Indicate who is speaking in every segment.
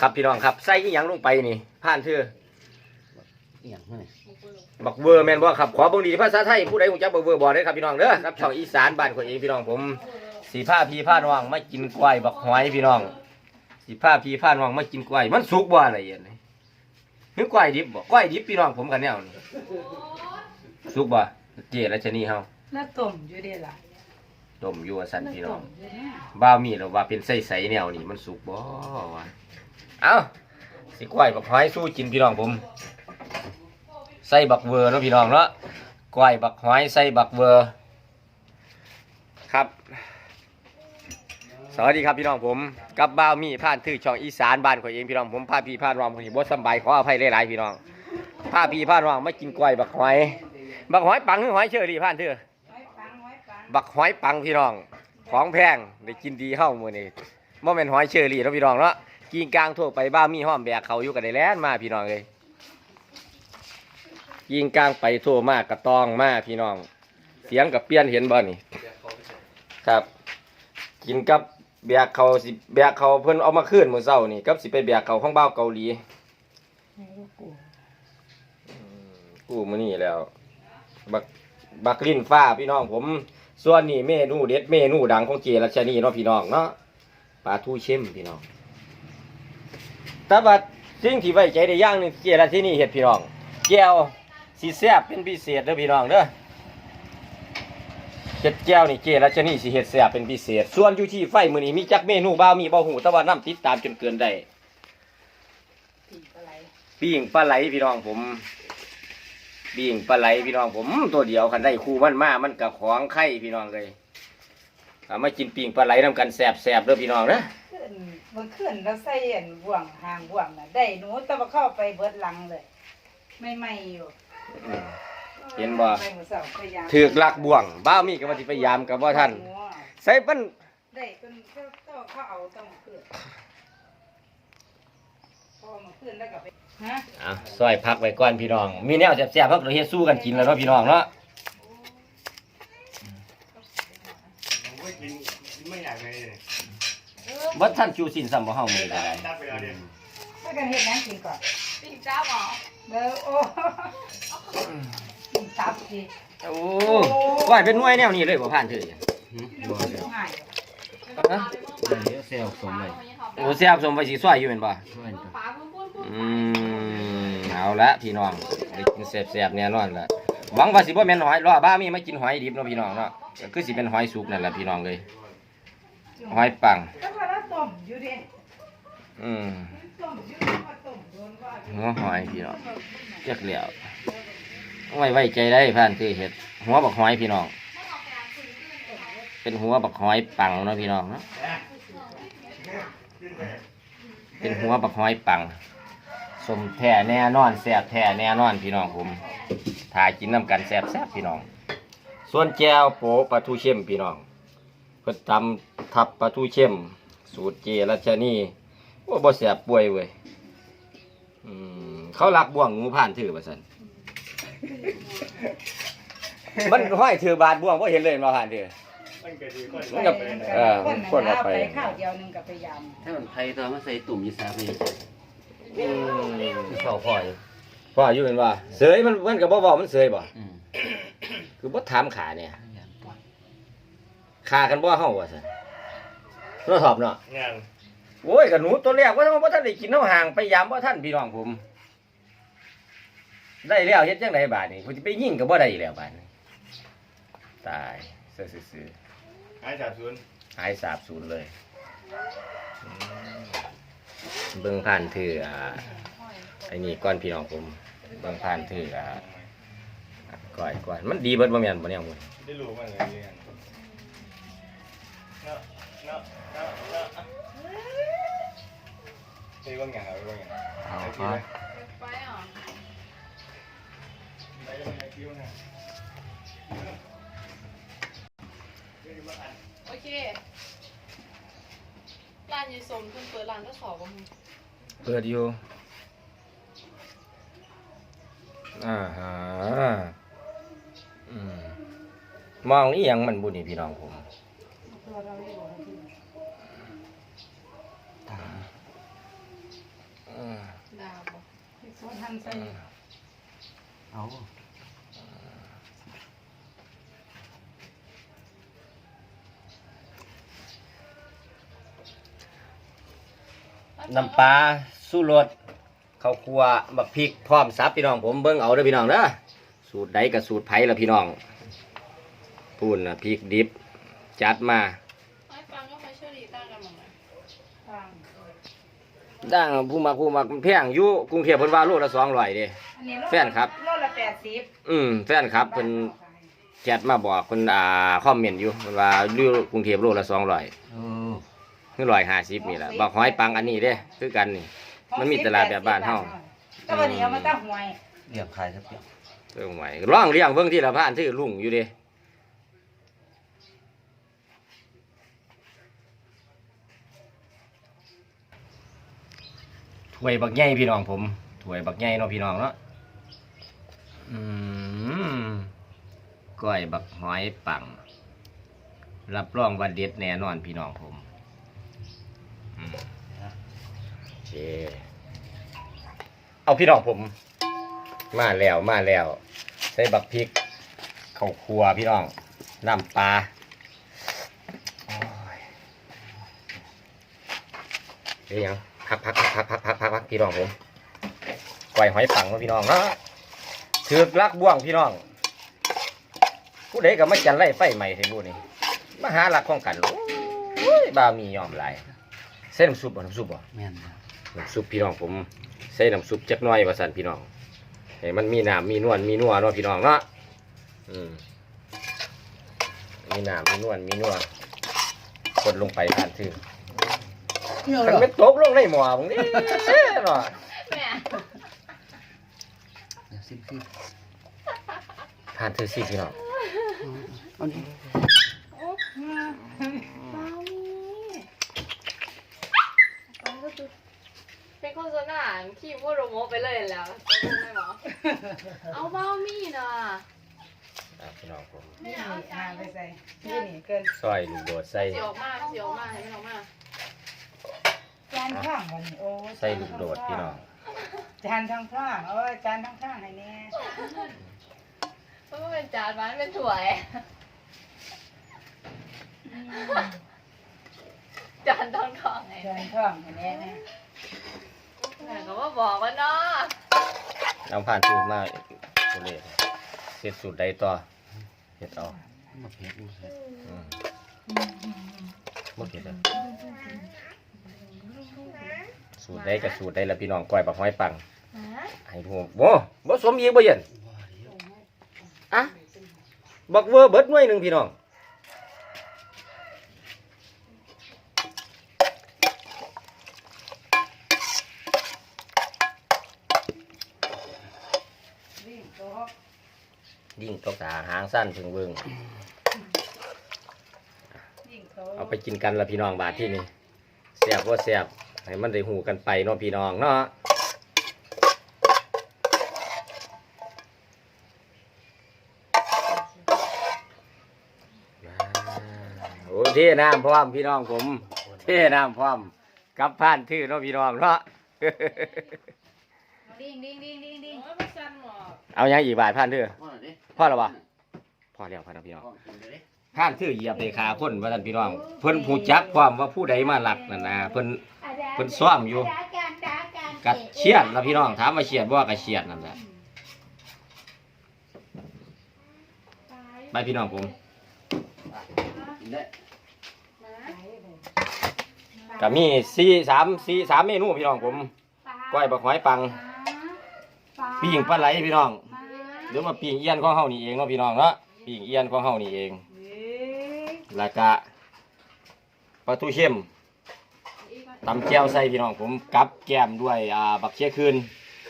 Speaker 1: ครับพี่น้องครับใส่อีหยังลงไปนี่ผ่านเธอ
Speaker 2: อหย่างนั้นนี่
Speaker 1: บักเวอร์แม่นบ่ครับขอเบิ่งดีภาษาไทยผู้ใดฮู้จักบักเวอร์บอกได้อครับพี่น้องเด้อครับช่องอีสานบ้านคนเองพี่น้องผมสีผ้าพีผ้าน้องมากินกล้วยบักหอยพี่น้อง สีผ้าพีผ้าน้องมากินกล้วยมันสุกบ่อะไรอย่างนี้คือกล้วยดิบบ่กล้วยดิบพี่น้องผมกันแนวนี้สุกบ่เจรัชนีเฮา
Speaker 3: แล้วต้มอยู่เด้ล่ะ
Speaker 1: ต้มอยู่ว่าซั่น
Speaker 3: แล้ว
Speaker 1: พี่น้
Speaker 3: ต้
Speaker 1: อง
Speaker 3: มอยู่เนี่ย
Speaker 1: บ้าวมีแล้วว่าเป็นไส้ๆแนวนี้มันสุกบ่วะ เอ้าสิกล้วยบักหอยสู้กินพี่น้องผม ใส่บักเวอร์เนาะพี่น้องเนาะกล้วยบักหอยใส่บักเวอร์ครับ สวัสดีครับพี่น้องผม กับบ้าวมีผ่านทื่อช่องอีสานบ้านของเองพี่น้องผมพาพี่พานรองคนที่บ่สบายขออภัยหลายๆพี่น้องพาพี่พานรองไมากินกล้วยบักหอย บักหอยปังหรือหอยเชอรี่ผ่านทื่อ
Speaker 3: ไว้ปังไว้ปัง
Speaker 1: บักหอยปังพี่น้อง ของแพงได้กินดีเฮ้ามือนี้บ่แม่นหอยเชอรี่เนาะพี่น้องเนาะ กินกลางทั่วไปบ้ามีห้อมแบกเขาอยู่กันได้แล่นมาพี่น้องเอ้ยยิงกลางไปทั่วมากกระตองมาพี่น้อง เสียงกับเปลี่ยนเห็นบ่นี่ครับ กินกับแบกเขาสิแบกเขาเพิ่นเอามาคืนมือเช้านี่กับสิไปแบกเขาของบ้าวเกาหลีกู้มือนี้แล้ว บักบักลิ้นฟ้าพี่น้องผม ส่วนนี้เมนูเด็ดเมนูดังของเจรัชนีเนาะพี่น้องเนาะปลาทูเช่มพี่น้อง แต่ว่าสิ่งที่ไว้ใจได้อย่างหนึงเจรัชนีเห็ดพี่น้องแก้วสีแซ่บเป็นพิเศษเด้อพี่น้องเด้อเห็ดแก้วนี่เจรัชนีสิเห็ดแซ่บเป็นพิเศษ ส่วนอยู่ที่ไฟมือนี้มีจักเมนูบ่าวมีบ่หูแต่ว่าน้ำติดตามจนเกินได้
Speaker 3: ปีกอะไร
Speaker 1: ปิ้งปลาไหลพี่น้องผมปิ้งปลาไหลพี่น้องผมตัวเดียวคันได้คู่มันมามันกับของไข่พี่น้องเลยเอามากินปิ้งปลาไหลนำกันแสบแสบๆเด้อพี่น้องนะ
Speaker 3: ขึ้นมันขึ้นแล้วใส่อันบ่วงหางบ่วงน่ะได้หนูแต่ว่าเข้าไปเบิดหลังเลยไม่ไม่อยู่
Speaker 1: อืม เห็นบ่
Speaker 3: ไปหมู่เสาพยายาม
Speaker 1: ถือกลักบ่วง บ้าวมีกับว่าสิพยายามกับว่าท่านใส่ปั้น
Speaker 3: ได้จนเจ้าเจ้าเขาเอาต้องขึ้นพอมาขึ้นแล้วก็ไปฮะ
Speaker 1: อะซอยพักไว้ก่อนพี่น้อง มีแนวแสบๆพักเราเฮ็ดสู้กันกินแล้วเนาะพี่น้องเนาะ
Speaker 4: ผมก็กินไม่อยากเลยเนี่ย
Speaker 1: บ่ท่านจูสินซ้ำบ่เฮามื้อนี้ก็ได้
Speaker 4: ตัดไปแล้วเนี่ย
Speaker 3: ถ้ากันเฮ็ดหยังกินก่อน
Speaker 5: ปิ่งจ้าบเหรอ
Speaker 3: เด้อโอ้กินตับสิ
Speaker 1: โอ้ก้อยเป็นหน่วยแนวนี้เลยบ่ผ่านเถอะ
Speaker 3: บ่เลยหาย
Speaker 1: ฮะ
Speaker 2: เดี๋ยวเซลสมเลย
Speaker 1: โอ้แซ่บสมไว้สิซอยอยู่แม่นบ่
Speaker 2: ช่วยตัว
Speaker 5: ป๋าพูดพูดพูด
Speaker 1: อืมเอาละพี่น้องได้กินแซ่บๆแน่นอนละหวังว่าสิบ่แม่นหอยรอบ้ามีมากินหอยดิบเนาะพี่น้องเนาะก็คือสิเป็นหอยสุกนั่นแหละพี่น้องเลยหอยปัง
Speaker 3: แต่ว่าเรา ต้มอยู่ดิ
Speaker 1: อืม
Speaker 3: ต้มอยู่ว่าต้มโดนว่า
Speaker 1: หัวหอยพี่น้องจักแล้วไว้ไว้ใจได้ผ่านคือเห็ดหัวบักหอยพี่น้อง เป็นหัวบักหอยปังเนาะพี่น้องเนาะเป็นหัวบักหอยปังสมแท้แน่นอนแซ่บแท้แน่นอนพี่น้องผมถ่ายกินน้ำกันแซ่บแซ่บพี่น้อง ส่วนแก้วโปะปลาทูเข้มพี่น้องเพิ่นทำทับปลาทูเข้ม สูตรเจรัชนีว่าบ่แซ่บป่วยเว้ยอืมเขาลักบ่วงงูผ่านถือว่าซั่นมันห้อยถือบาดบ่วงบ่เห็นเลยมาผ่านถือ
Speaker 4: มันก็ดีคน
Speaker 1: มันก็ เออ
Speaker 3: คน
Speaker 1: คน
Speaker 3: น่ะ
Speaker 1: เอา
Speaker 3: เอา
Speaker 1: ไป
Speaker 3: ไป ข้าวเดียวหนึงก็พยายาม
Speaker 2: ถ้ามันไทยตอนมาใส่ตุ่มยีสาไป
Speaker 1: อืม
Speaker 2: เสาพ่อย
Speaker 1: พ่ออยู่เป็นว่าเสยมันมันก็บ่เว้ามันเสยบ่
Speaker 2: อืม
Speaker 1: คือบ่ถามขาเนี่ยขากันบ่เฮาว่าซั่น เราสอบเนาะ
Speaker 4: งาน
Speaker 1: โอ้ยกับหนูตัวแรกว่าทำไมว่าท่านได้กินน้ำห่างไปยามว่าท่านพี่น้องผม ได้แล้วเฮ็ดจังไดบาดนี้ผมจะไปยิงกับว่าได้แล้วบาดนี้ตายซื่อ
Speaker 4: หายจากศูนย์
Speaker 1: ๆหายสาบสูญเลยอืมเบิ่งผ่านถืออ่าไอ้นี่ก้อนพี่น้องผมเบิ่งผ่านถืออ่าก้อยก้อยมันดีเบิดบ่แม่นบ่เนี่ยมึง
Speaker 4: ได้รู้มันเลยเรียนเนาะ เนาะเนาะเนาะไปว่างอย่างไรว่างอย่าง
Speaker 1: เอา
Speaker 4: ไป
Speaker 5: ไปเหรอ
Speaker 4: ไปว่างอย่างคิ้วนะ
Speaker 5: โอเค ร้านยายสมคุณเปิดร้านก็สอบว่ามึง
Speaker 1: เปิดอยู่อ่าฮะอืมมองนี่ยังมันบุญนี่พี่น้องผม
Speaker 3: ตัวเราไม่บอกให้กิน หั่นใส่
Speaker 2: เอา
Speaker 1: น้ำปลาสู้รสข้าวคั่วบักพริกพร้อมสับพี่น้องผมเบิ่งเอาเด้อพี่น้องเด้อสูตรใดกับสูตรไผ่ละพี่น้องพูนนะพริกดิบจัดมา
Speaker 5: หอยปังก็หอยเชอรี่ต่างกันหมดเลย
Speaker 3: ทาง
Speaker 1: ดังผู้มาผู้มาแพงอยู่กรุงเทพเพิ่นว่าโลละ200เด้
Speaker 3: อันนี้โล
Speaker 1: แฟนครับ
Speaker 3: โลละ80
Speaker 1: อืมแฟนครับเพิ่นแชทมาบอกเพิ่นอ่าคอมเมนต์อยู่เพิ่นว่าอยู่กรุงเทพโลละ200
Speaker 2: เออ
Speaker 1: คือ150นี่แหละบักหอยปังอันนี้เด้คือกันนี่ มันมีตลาดแบบบ้านเฮา
Speaker 3: แต่วันนี้เอามาตั้งหวย
Speaker 2: เลี้ยงขายสักเปียง
Speaker 1: เรื่องใหม่ร้องเรียงเบิ่งที่ละพานที่ลุงอยู่เด้ ถ้วยบักใหญ่พี่น้องผมถ้วยบักใหญ่เนาะพี่น้องเนาะอืมก้อยบักหอยปัง รับรองว่าเด็ดแน่นอนพี่น้องผมอืมโอเคเอาพี่น้องผม มาแล้วมาแล้ว ใส่บักพริกข้าวคั่วพี่น้องน้ำปลาโอ้ยเดี๋ยวยัง พักพักพักพักพักพักพักพี่น้องผมกล้วยหอยปังเนาะพี่น้องเนาะถือกลักบ่วงพี่น้อง ผู้ใดก็มาจันไล่ไฟใหม่ใส่บูนี่มาหาหลักของกันโอ้ยบามียอมหลายใส่น้ำซุปบ่น้ำซุปบ่
Speaker 2: แม่นนะ
Speaker 1: น้ำซุปพี่น้องผมใส่น้ำซุปจักหน่อยว่าสันพี่น้องให้มันมีน้ำมีนวลมีนัวเนาะพี่น้องเนาะอืมมีน้ำมีนวลมีนัวกดลงไปผ่านถือ มันไม่ตกลงในหม้อผมนี่เนาะ
Speaker 5: แม่
Speaker 2: เดี๋ยวซิมซิม
Speaker 1: ผ่านถือสิพี่น้อง
Speaker 2: เอาดิ
Speaker 5: ปังก็คือเป็นโฆษณาขี้พูดโรโมไปเลยแล้วต้องไม่หมอเอาเบ้ามี่นะ
Speaker 1: อะพี่น้องผม
Speaker 3: นี่นี่หาไปใส่นี่นี่เกิน
Speaker 1: ซอยลูกโดดใส่
Speaker 5: เสียวมากเสียวมากให้ไม่ออกมา
Speaker 3: จานข้างวันนี้โอ้
Speaker 1: ใส่ลูกโดดพี่น้อง
Speaker 3: จานทั้งข้างโอ้ยจานทั้งข้างให้แน่
Speaker 5: เพราะว่าเป็นจานมันเป็นถ้วยจานต้องทองไง
Speaker 3: จานข้างให้แน่แน่
Speaker 5: แม่ก็ว่าบอกว่าเนาะ
Speaker 1: เอาผ่านถือมาโอเลเสร็จสูตรใดต่อเฮ็ดเอา
Speaker 2: มาเผ็ดมาเผ็ด
Speaker 1: อืมบ่เผ็ดเลย สูตรใดกับสูตรใดละพี่น้องก้อยบักหอยปัง
Speaker 5: ฮะ
Speaker 1: ให้ดูโอ้บ่สมอีกบ่เย็น
Speaker 2: ว่าเดี๋ยว
Speaker 1: อะบักเวอร์เบิดหน่วยหนึงพี่น้อง
Speaker 3: วิ่งโต๊ะ
Speaker 1: ยิ่งตกตาหางสั้นถึงเบิ่ง
Speaker 3: วิ่งโต๊ะ
Speaker 1: เอาไปกินกันละพี่น้องบาทที่นี่แซ่บบ่แซ่บ ให้มันได้หูกันไปเนาะพี่น้องเนาะโอ้เท่น้ำพร้อมพี่น้องผม เท่น้ำพร้อมกลับผ่านทื่อเนาะพี่น้องเนาะ
Speaker 3: ดิ้งดิ้งดิ้งดิ้งดิ้ง
Speaker 5: โอ้ยไม่สั่นหรอก
Speaker 1: เอายังอีกบาทผ่านทื่อ
Speaker 2: พ่อหน่อยดิ
Speaker 1: พ่อแล้ววะ พอแล้วพอแล้วพี่น้อง
Speaker 2: พ่อกินเลย ดิ
Speaker 1: ผ่านทื่อเหยียบในขาคนว่าท่านพี่น้อง เพิ่นผู้จักความว่าผู้ใดมาหลักนั่นนะเพิ่นเพิ่นซ้อมอยู่กัดเชียดแล้วพี่น้องถามว่าเชียดบ่ก็เชียดนั่นแหละไปพี่น้องผม
Speaker 2: กินได้
Speaker 1: ก็มีสี่สามสี่สามเมนูพี่น้องผมก้อยบักหอยปังปิ้งปลาไหลพี่น้องหรือว่าปิ้งเอียนของเฮานี่เองเนาะพี่น้องเนาะปิ้งเอียนของเฮานี่เอง
Speaker 3: เอ้ย
Speaker 1: แล้วก็ปลาทูเข้มตำแก้วใส่พี่น้องผมกับแก้มด้วยอ่าบักเชียคืน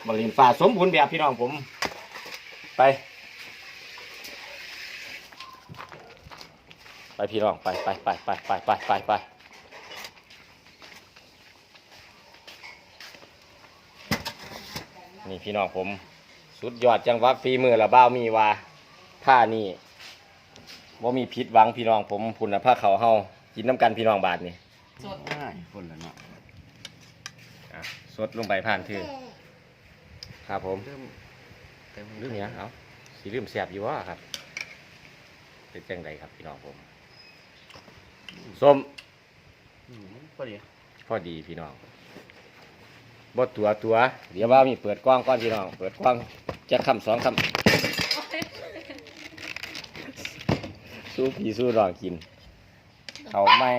Speaker 1: บักลินฟ้าสมบูรณ์แบบพี่น้องผม ไป ไปพี่น้องไปไปไปไปไปไปไปไปนี่พี่น้องผม สุดยอดจังหวะฝีมือละบ้าวมีว่าท่านี่ ว่ามีพิษหวังพี่น้องผมพุ่นนะผ้าเขาวเฮากินน้ำกันพี่น้องบาทนี่
Speaker 2: ง่ายคนละเนาะ
Speaker 1: อะสดลงไปผ่านทื่อครับผม
Speaker 2: เริ่มเต็ม
Speaker 1: ลืมเนี้ยเอาสีลืมแสบอยู่วะครับเป็นจังไดครับพี่น้องผมส้ม
Speaker 2: อืมพอดี
Speaker 1: พอดีพี่น้องบดตัวตัว เดี๋ยวว่ามีเปิดกล้องก่อนพี่น้อง เปิดกล้องจะคำสองคำ สู้พี่สู้รองกิน เขาไม่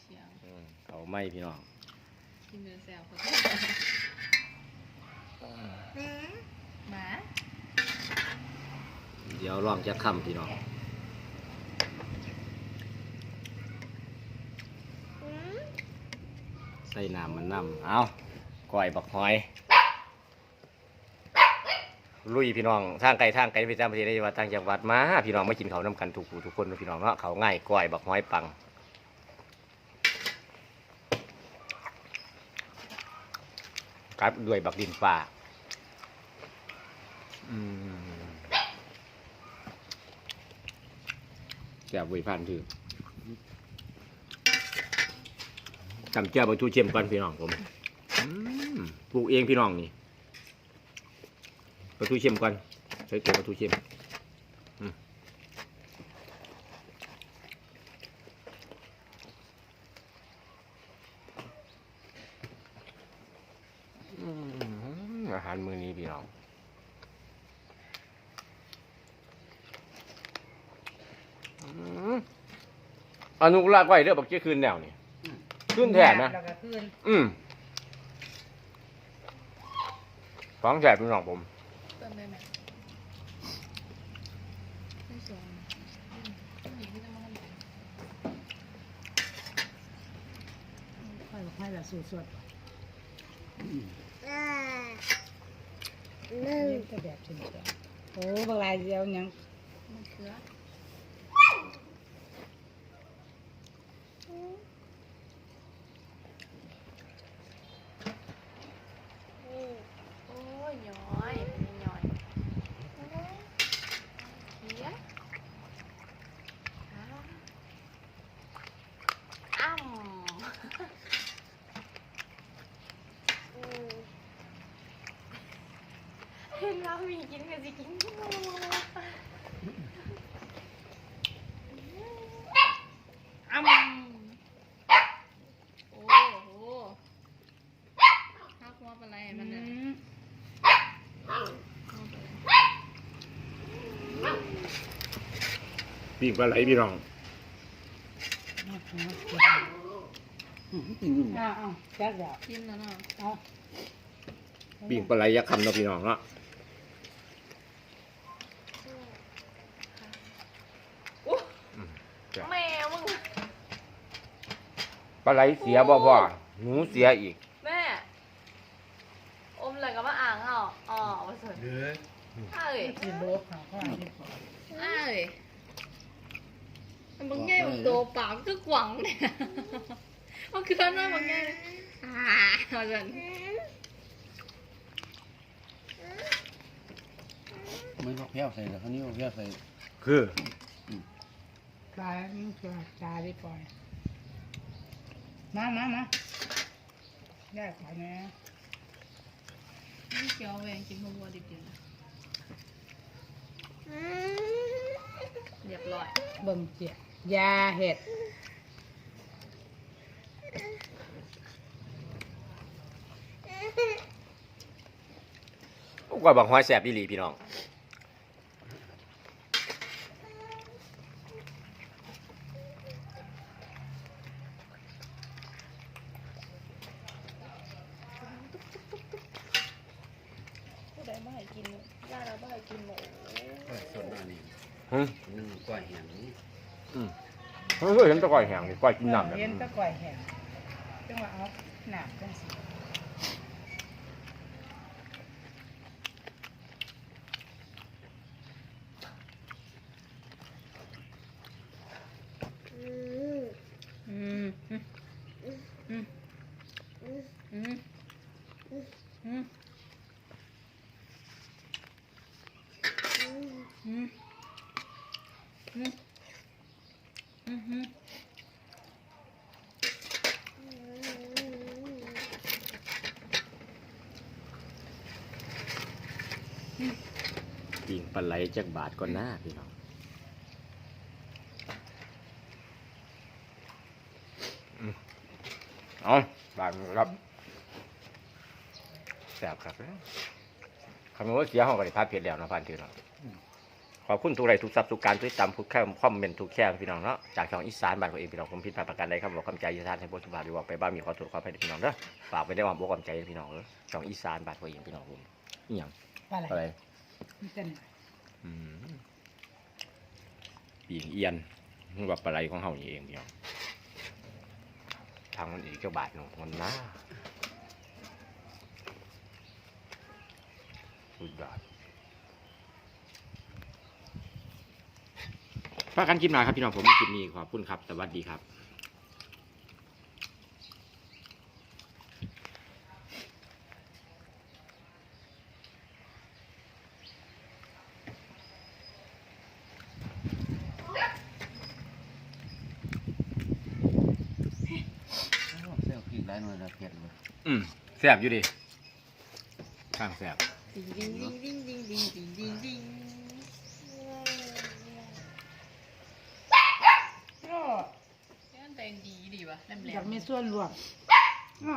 Speaker 5: เสียง
Speaker 1: อืมเขาไม่พี่น้อง
Speaker 5: กินเนื้อแซวเขาหมา
Speaker 1: เดี๋ยวลองจะคำพี่น้องใส่น้ำมันน้ำเอาก้อยบักหอย ลุยพี่น้องทางไกลทางไกลไปตามประเทศได้ว่าทางจังหวัดมาพี่น้องมากินเขาน้ำกันทุกผู้ทุกคนพี่น้องเนาะเขาง่ายก้อยบักหอยปังกับด้วยบักดินป่าแซ่บเวยพันถือจำเจ้าบรรทุเชียมก่อนพี่น้องผมปลูกเองพี่น้องนี่ ปลาทูเค็มก่อนใช้ตัวปลาทูเค็มอืมอืมอาหารมื้อนี้พี่น้องอืมอนุรักษ์ไว้เด้อบักเจ้าคืนแนวนี่คืนแท้นะ
Speaker 3: แล้วก็คืน
Speaker 1: อืมฟังแฉพี่น้องผม
Speaker 5: เติม ได้ไหมไม่สนอืมผู้หญิงที่จะมาทำอะไร
Speaker 3: ค่อยค่อยละสูตรสดเล่นก็แบบชิ้นเดียวโอ้บางรายเดียวยัง
Speaker 5: มะเขือโอ้ยย้อยเป็นย้อยเขียอ้ำ เห็นแล้วมีกินกันสิกินอ้ำโอ้โหทักว่าเป็นไรมันเนี่ย
Speaker 1: ปีกปลาไหลพี่น้อง
Speaker 2: อ กินอยู่
Speaker 3: อ้าวอ้าวจักเดี๋ยว
Speaker 5: กินแล้วเนาะ
Speaker 3: เอา
Speaker 1: ปีกปลาไหลยักษ์คำเนาะพี่น้องเนาะ
Speaker 5: อู้แม่มึง
Speaker 1: ปลาไหลเสียบ่พ่อหนูเสียอีก
Speaker 5: แม่อมเลยกับมาอ่างเหรออ๋อมาสน
Speaker 4: เด้อ
Speaker 5: อ้าเอ้ย
Speaker 3: สิโบกเขาก็อันนี้พอ
Speaker 5: อ้าเอ้ยมันบางแง่มันโตปากก็กว่างเนี่ย มันคืออะไรบางแง่อ่ามาสน
Speaker 2: ไม่พอแพ้วใส่แล้วคราวนี้พอแพ้วใส่
Speaker 1: คือ
Speaker 3: ปลานี่คือปลาได้ปล่อย มามามาแยกไปนะ
Speaker 5: นี่เกียวเองกินหัวดิบๆนะเรียบร้อย
Speaker 3: เบิ่งเจียยาเห็ด
Speaker 1: กว่าบักหอยแสบอีหลีพี่น้อง
Speaker 5: ผู้ใดไม่ให้กินย่าเราไม่ให้กินหมู
Speaker 2: ก้อยสดหน่อยนี่
Speaker 1: ฮึ
Speaker 2: นึ่งก้อยแห้งนี่
Speaker 1: อืมเฮ้ยเห็นแตะก้อยแห้งนี่ก้อยกินน้ำแบบ
Speaker 3: เย็นตะก่อยแห้ง จังหวะเอาหนามจังสิ
Speaker 1: ปลาไหลจักบาทก่อนหน้าพี่น้องอืมเอาบาทครับแซ่บครับคำว่าเสียห้องก็ได้พาเพจแล้วนะพันทีเนาะขอบคุณทุกไรทุกทรัพย์ทุกการทุกตามทุกแค่คอมเมนต์ทุกแค่พี่น้องเนาะจากช่องอีสานบ้านของเองพี่น้องผมผิดพลาดประการใดครับบอกคำใจยีสานให้บทสุภาพหรือว่าไปบ้านมีขอโทษขออภัยด้วยพี่น้องเด้อฝากไปได้ว่าบอกคำใจพี่น้องเด้อช่องอีสานบ้านของเองพี่น้องผมนี่ยัง
Speaker 3: ปลาไหล
Speaker 1: อะไร
Speaker 3: นี่เต้น
Speaker 1: อืม ปีงเอียนนี่ว่าปลาไหลของเฮานี่เองพี่น้องทางมันอีกเจ้าบาทหนึ่งมันน่าสุดยอดพากันกินหน่อยครับพี่น้องผมคลิปนี้ขอบคุณครับ สวัสดีครับ
Speaker 2: เซลพริกหลายหน่อยละเผ็ดเลย
Speaker 1: อืมแซ่บอยู่ดิข้างแซ่บ
Speaker 5: ดิงดิงดิงดิงดิงดิงดิงดิงดิง
Speaker 3: ก็
Speaker 5: นี่มันแดงดีดีวะแหลม
Speaker 3: อยากมีส่วนรวมอ้อ